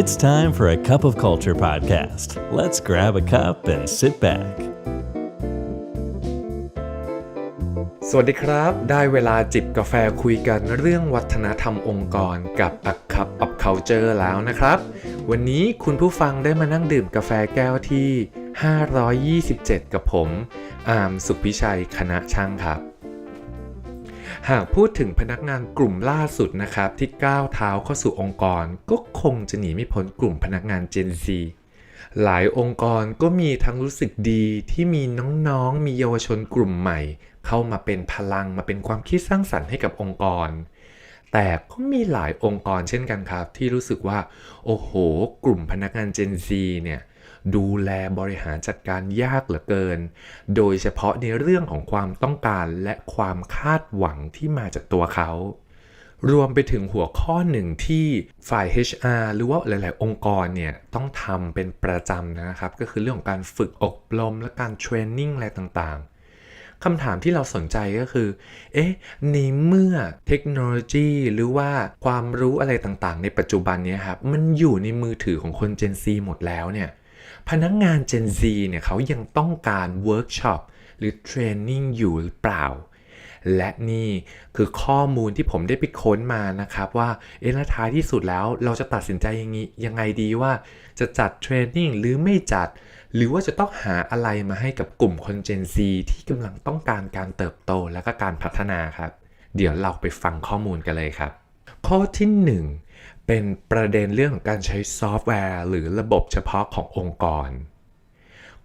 It's time for a cup of culture podcast. Let's grab a cup and sit back. สวัสดีครับ ได้เวลาจิบกาแฟคุยกันเรื่องวัฒนธรรมองค์กรกับ A Cup of Culture แล้วนะครับ วันนี้คุณผู้ฟังได้มานั่งดื่มกาแฟแก้วที่ 527 กับผม อามสุขพิชัยคณะช่างครับ หากพูดถึงพนักงานกลุ่มล่าสุดนะครับ ที่ก้าวเท้าเข้าสู่องค์กร ก็คงจะหนีไม่พ้นกลุ่มพนักงาน Gen Z หลายองค์กรก็มีทั้งรู้สึกดีที่มีน้องๆ มีเยาวชนกลุ่มใหม่ เข้ามาเป็นพลังมาเป็นความคิดสร้างสรรค์ให้กับองค์กร แต่ก็มีหลายองค์กรเช่นกันครับ ที่รู้สึกว่า โอ้โห กลุ่มพนักงาน Gen Z เนี่ย ดูแลบริหารจัดการยากเหลือเกิน โดยเฉพาะในเรื่องของความต้องการและความคาดหวังที่มาจากตัวเขารวมไปถึงหัวข้อหนึ่งที่ฝ่าย HR หรือว่าหลาย ๆ องค์กรเนี่ยต้องทำเป็นประจำนะครับ ก็คือเรื่องของการฝึกอบรมและการเทรนนิ่งอะไรต่าง ๆคำถามที่เราสนใจก็คือ เอ๊ะในเมื่อเทคโนโลยีหรือว่าความรู้อะไรต่าง ๆ ในปัจจุบันนี้ครับ มันอยู่ในมือถือของคน Gen Z หมดแล้วเนี่ย พนักงงาน Gen Z เนี่ยเขายังต้องการเวิร์กช็อปหรือเทรนนิ่งอยู่หรือเปล่า และนี่คือข้อมูลที่ผมได้ไปค้นมานะครับว่าเอ๊ะแล้วท้ายที่สุดแล้วเราจะตัดสินใจยังไงยังไงดีว่า จะจัดเทรนนิ่งหรือไม่จัด หรือว่าจะต้องหาอะไรมาให้กับกลุ่มคน Gen Z ที่กำลังต้องการการเติบโตและก็การพัฒนาครับ เดี๋ยวเราไปฟังข้อมูลกันเลยครับ ข้อที่ 1 เป็นประเด็นเรื่องของการใช้ซอฟต์แวร์ หรือระบบเฉพาะขององค์กร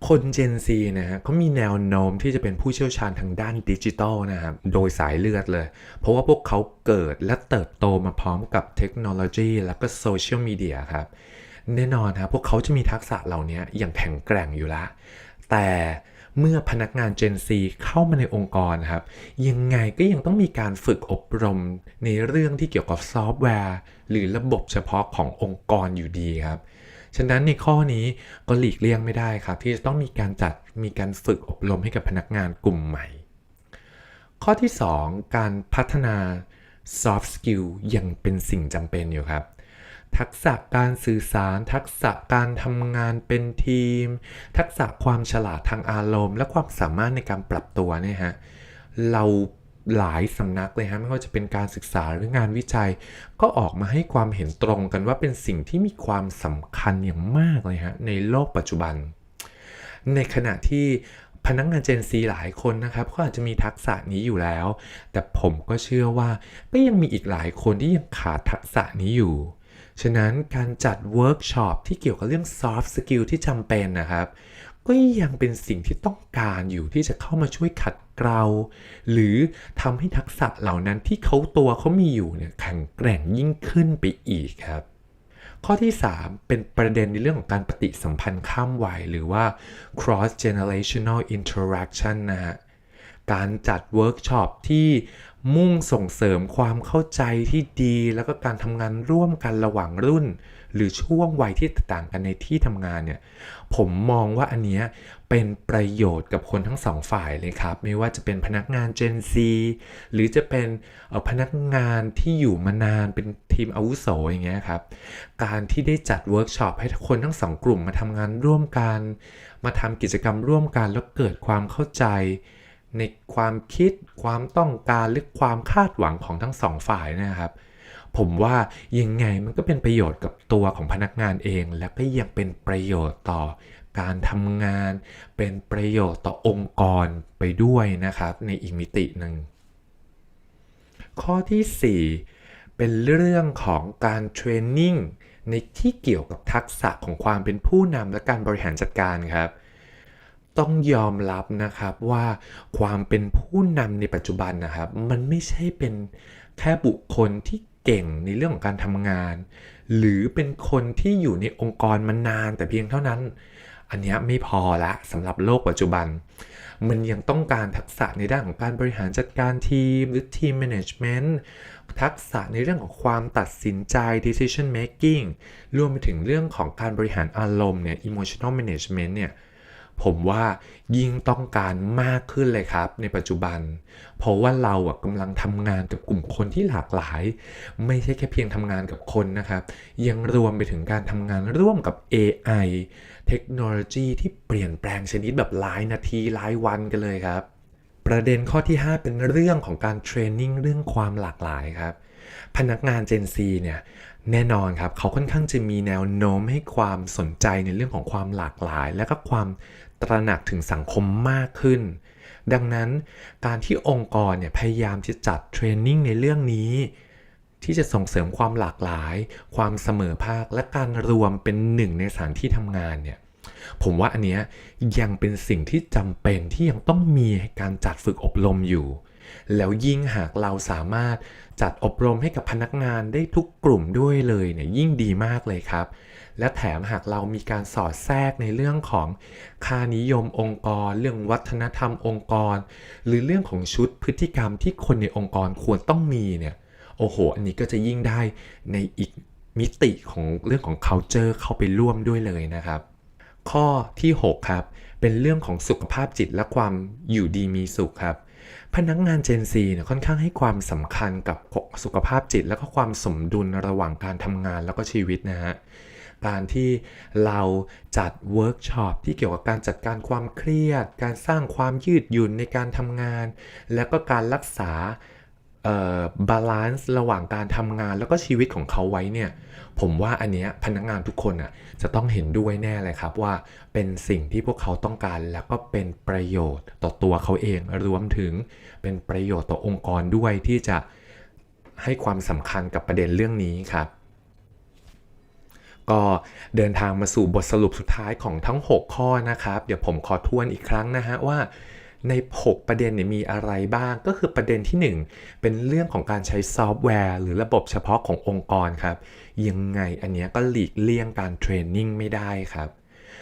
คน Gen Z นะฮะเขามีแนวโน้มที่จะเป็นผู้เชี่ยวชาญทางด้านดิจิทัลนะครับโดยสายเลือดเลย เพราะว่าพวกเขาเกิดและเติบโตมาพร้อมกับเทคโนโลยี และก็โซเชียลมีเดียครับแน่นอนครับพวกเขาจะมีทักษะเหล่านี้อย่างแข็งแกร่งอยู่แล้ว แต่เมื่อพนักงาน Gen Z เข้ามาในองค์กรครับ ยังไงก็ยังต้องมีการฝึกอบรมในเรื่องที่เกี่ยวกับซอฟต์แวร์ หรือระบบเฉพาะขององค์กรอยู่ดีครับ ฉะนั้นในข้อนี้ก็หลีกเลี่ยงไม่ได้ครับ ที่จะต้องมีการจัดมีการฝึกอบรมให้กับพนักงานกลุ่มใหม่ ข้อที่ 2 การพัฒนา soft skill ยังเป็นสิ่งจำเป็นอยู่ครับ ทักษะการสื่อสาร ทักษะการทำงานเป็นทีม ทักษะความฉลาดทางอารมณ์ และความสามารถในการปรับตัวเนี่ยฮะเราหลายสำนักเลยฮะไม่ว่าจะเป็นการศึกษาหรืองานวิจัย ก็ออกมาให้ความเห็นตรงกันว่าเป็นสิ่งที่มีความสำคัญอย่างมากเลยฮะในโลกปัจจุบัน ในขณะที่พนักงาน Gen Z หลายคนนะครับก็อาจจะมีทักษะนี้อยู่แล้ว แต่ผมก็เชื่อว่าก็ยังมีอีกหลายคนที่ยังขาดทักษะนี้อยู่ ฉะนั้นการจัดเวิร์กช็อปที่เกี่ยวกับเรื่อง soft skill ที่จำเป็นนะครับ ก็ยังเป็นสิ่งที่ต้องการอยู่ที่จะเข้ามาช่วยขัดเกลาหรือทำให้ทักษะเหล่านั้นที่เขาตัวเขามีอยู่เนี่ยแข็งแกร่งยิ่งขึ้นไปอีกครับข้อที่ 3 เป็นประเด็นในเรื่องของการปฏิสัมพันธ์ข้ามวัยหรือว่า cross generational interaction นะฮะ การจัดเวิร์กช็อปที่ มุ่งส่งเสริมความเข้าใจที่ดีแล้วก็การทำงานร่วมกันระหว่างรุ่น หรือช่วงวัยที่ต่างกันในที่ทำงานเนี่ยผมมองว่าอันเนี้ยเป็นประโยชน์กับคนทั้งสองฝ่ายเลยครับ ไม่ว่าจะเป็นพนักงาน Gen Z หรือจะเป็นพนักงานที่อยู่มานานเป็นทีมอาวุโสอย่างเงี้ยครับ การที่ได้จัดเวิร์กช็อปให้คนทั้งสองกลุ่มมาทำงานร่วมกัน มาทำกิจกรรมร่วมกันแล้วเกิดความเข้าใจ ในความคิดความต้องการหรือความคาดหวังของทั้งสองฝ่ายนะครับ ผมว่ายังไงมันก็เป็นประโยชน์กับตัวของพนักงานเอง และก็ยังเป็นประโยชน์ต่อการทำงาน เป็นประโยชน์ต่อองค์กรไปด้วยนะครับ ในอีกมิติหนึ่งข้อทีสี่4 เป็นเรื่องของการเทรนนิ่งในที่เกี่ยวกับทักษะของความเป็นผู้นำและการบริหารจัดการครับ ต้องยอมรับนะครับว่าความเป็นผู้นำในปัจจุบันนะครับ มันไม่ใช่เป็นแค่บุคคลที่เก่งในเรื่องของการทำงาน หรือเป็นคนที่อยู่ในองค์กรมานานแต่เพียงเท่านั้น อันนี้ไม่พอละสำหรับโลกปัจจุบัน มันยังต้องการทักษะในด้านของการบริหารจัดการทีม หรือทีม management ทักษะในเรื่องของความตัดสินใจ decision making รวมไปถึงเรื่องของการบริหารอารมณ์เนี่ย emotional management เนี่ย ผมว่ายิ่งต้องการมากขึ้นเลยครับในปัจจุบัน เพราะว่าเราอะกำลังทำงานกับกลุ่มคนที่หลากหลาย ไม่ใช่แค่เพียงทำงานกับคนนะครับ ยังรวมไปถึงการทำงานร่วมกับ AI เทคโนโลยีที่เปลี่ยนแปลงชนิดแบบหลายนาทีหลายวันกันเลยครับ ประเด็นข้อที่ 5 เป็นเรื่องของการเทรนนิ่งเรื่องความหลากหลายครับพนักงาน Gen Z เนี่ยแน่นอนครับ เขาค่อนข้างจะมีแนวโน้มให้ความสนใจในเรื่องของความหลากหลาย และก็ความ ตระหนักถึงสังคมมากขึ้น ดังนั้นการที่องค์กรเนี่ยพยายามจะจัดเทรนนิ่งในเรื่องนี้ ที่จะส่งเสริมความหลากหลาย ความเสมอภาคและการรวมเป็นหนึ่งในสถานที่ทำงานเนี่ยผมว่าอันเนี้ยยังเป็นสิ่งที่จำเป็นที่ยังต้องมีให้การจัดฝึกอบรมอยู่ แล้วยิ่งหากเราสามารถจัดอบรมให้กับพนักงานได้ทุกกลุ่มด้วยเลยเนี่ยยิ่งดีมากเลยครับ และแถมหากเรามีการสอดแทรกในเรื่องของค่านิยมองค์กร เรื่องวัฒนธรรมองค์กร หรือเรื่องของชุดพฤติกรรมที่คนในองค์กรควรต้องมีเนี่ยโอ้โห อันนี้ก็จะยิ่งได้ในอีกมิติของเรื่องของ culture เข้าไปร่วมด้วยเลยนะครับ ข้อที่ 6 ครับ เป็นเรื่องของสุขภาพจิตและความอยู่ดีมีสุขครับ พนักงาน Gen Z เนี่ยค่อนข้างให้ความสำคัญกับสุขภาพจิต และก็ความสมดุลระหว่างการทำงานแล้วก็ชีวิตนะฮะการที่เราจัดเวิร์กช็อปที่เกี่ยวกับการจัดการความเครียด การสร้างความยืดหยุ่นในการทำงาน และก็การรักษา บาลานซ์ระหว่างการทำงานแล้วก็ชีวิตของเขาไว้เนี่ย ผมว่าอันเนี้ยพนักงานทุกคนอะจะต้องเห็นด้วยแน่เลยครับว่าเป็นสิ่งที่พวกเขาต้องการแล้วก็เป็นประโยชน์ต่อตัวเขาเองรวมถึงเป็นประโยชน์ต่อองค์กรด้วยที่จะให้ความสำคัญกับประเด็นเรื่องนี้ครับ ก็เดินทางมาสู่บทสรุปสุดท้ายของทั้ง 6 ข้อนะครับ เดี๋ยวผมขอทวนอีกครั้งนะฮะว่า ใน 6 ประเด็นเนี่ยมีอะไรบ้าง ก็คือประเด็นที่ 1 เป็นเรื่องของการใช้ซอฟต์แวร์ หรือระบบเฉพาะขององค์กรครับ ยังไงอันเนี้ยก็หลีกเลี่ยงการเทรนนิ่งไม่ได้ครับ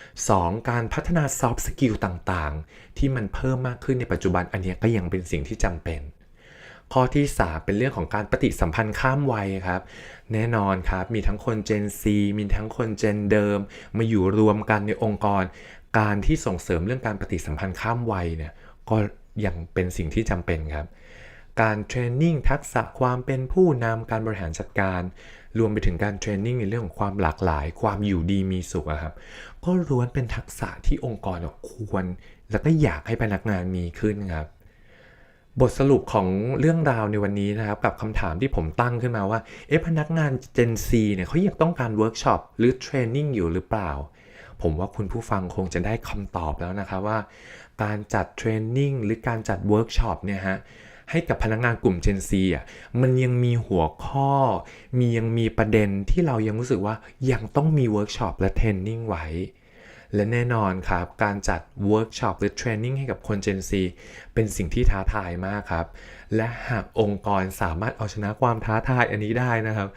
2. การพัฒนาซอฟต์สกิลต่างๆ ที่มันเพิ่มมากขึ้นในปัจจุบันอันนี้ก็ยังเป็นสิ่งที่จำเป็น ข้อที่ 3 เป็นเรื่องของการปฏิสัมพันธ์ข้ามวัยครับ แน่นอนครับมีทั้งคน Gen Z มีทั้งคน Gen เดิม มาอยู่รวมกันในองค์กร การที่ส่งเสริมเรื่องการปฏิสัมพันธ์ข้ามวัยเนี่ย ก็ยังเป็นสิ่งที่จำเป็นครับ การเทรนนิ่งทักษะความเป็นผู้นำการบริหารจัดการ รวมไปถึงการเทรนนิ่งในเรื่องของความหลากหลาย ความอยู่ดีมีสุขครับ ก็ล้วนเป็นทักษะที่องค์กรควร แล้วก็อยากให้พนักงานมีขึ้นครับบทสรุปของเรื่องราวในวันนี้นะครับ กับคำถามที่ผมตั้งขึ้นมาว่า เอ๊ะพนักงาน Gen Z เนี่ยเขายังต้องการเวิร์กช็อปหรือเทรนนิ่งอยู่หรือเปล่า ผมว่าคุณผู้ฟังคงจะได้คำตอบแล้วนะครับว่า การจัดเทรนนิ่งหรือการจัดเวิร์กช็อปเนี่ยฮะให้กับพนักงานกลุ่ม Gen Z อะ มันยังมีหัวข้อ มียังมีประเด็นที่เรายังรู้สึกว่ายังต้องมีเวิร์กช็อปและเทรนนิ่งไว้ และแน่นอนครับ การจัดเวิร์กช็อปหรือเทรนนิ่งให้กับคน Gen Z เป็นสิ่งที่ท้าทายมากครับ และหากองค์กรสามารถเอาชนะความท้าทายอันนี้ได้นะครับ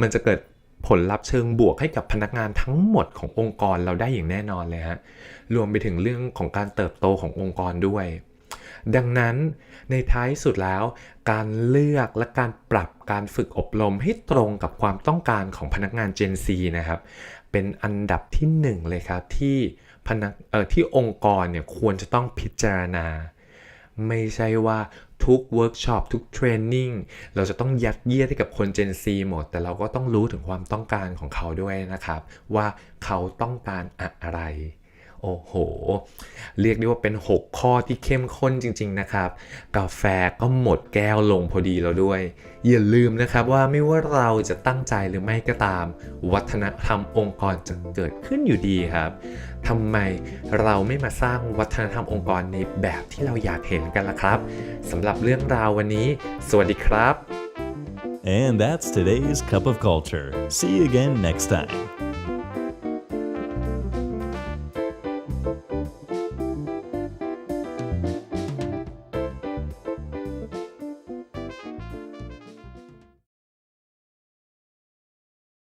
มันจะเกิด ผลลัพธ์เชิงบวกให้กับพนักงานทั้งหมดขององค์กรเราได้อย่างแน่นอนเลยฮะรวมไปถึงเรื่องของการเติบโตขององค์กรด้วย ดังนั้นในท้ายสุดแล้ว การเลือกและการปรับการฝึกอบรมให้ตรงกับความต้องการของพนักงาน Gen Z นะครับ เป็นอันดับที่หนึ่งเลยครับ ที่พนักเอ่อที่องค์กรเนี่ยควรจะต้องพิจารณา ไม่ใช่ว่า ทุกเวิร์กช็อปทุกเทรนนิ่งเราจะต้องยัดเยียดให้กับคน Gen Z หมด แต่เราก็ต้องรู้ถึงความต้องการของเขาด้วยนะครับ ว่าเขาต้องการอะไร โอ้โห เรียกได้ว่าเป็น 6 ข้อที่เข้มข้นจริง ๆ นะครับ กาแฟก็หมดแก้วลงพอดีแล้วด้วย อย่าลืมนะครับว่าไม่ว่าเราจะตั้งใจหรือไม่ก็ตาม วัฒนธรรมองค์กรจะเกิดขึ้นอยู่ดีครับทำไมเราไม่มาสร้างวัฒนธรรมองค์กรในแบบที่เราอยากเห็นกันล่ะครับสำหรับเรื่องราววันนี้ สวัสดีครับ And that's today's Cup of Culture. See you again next time.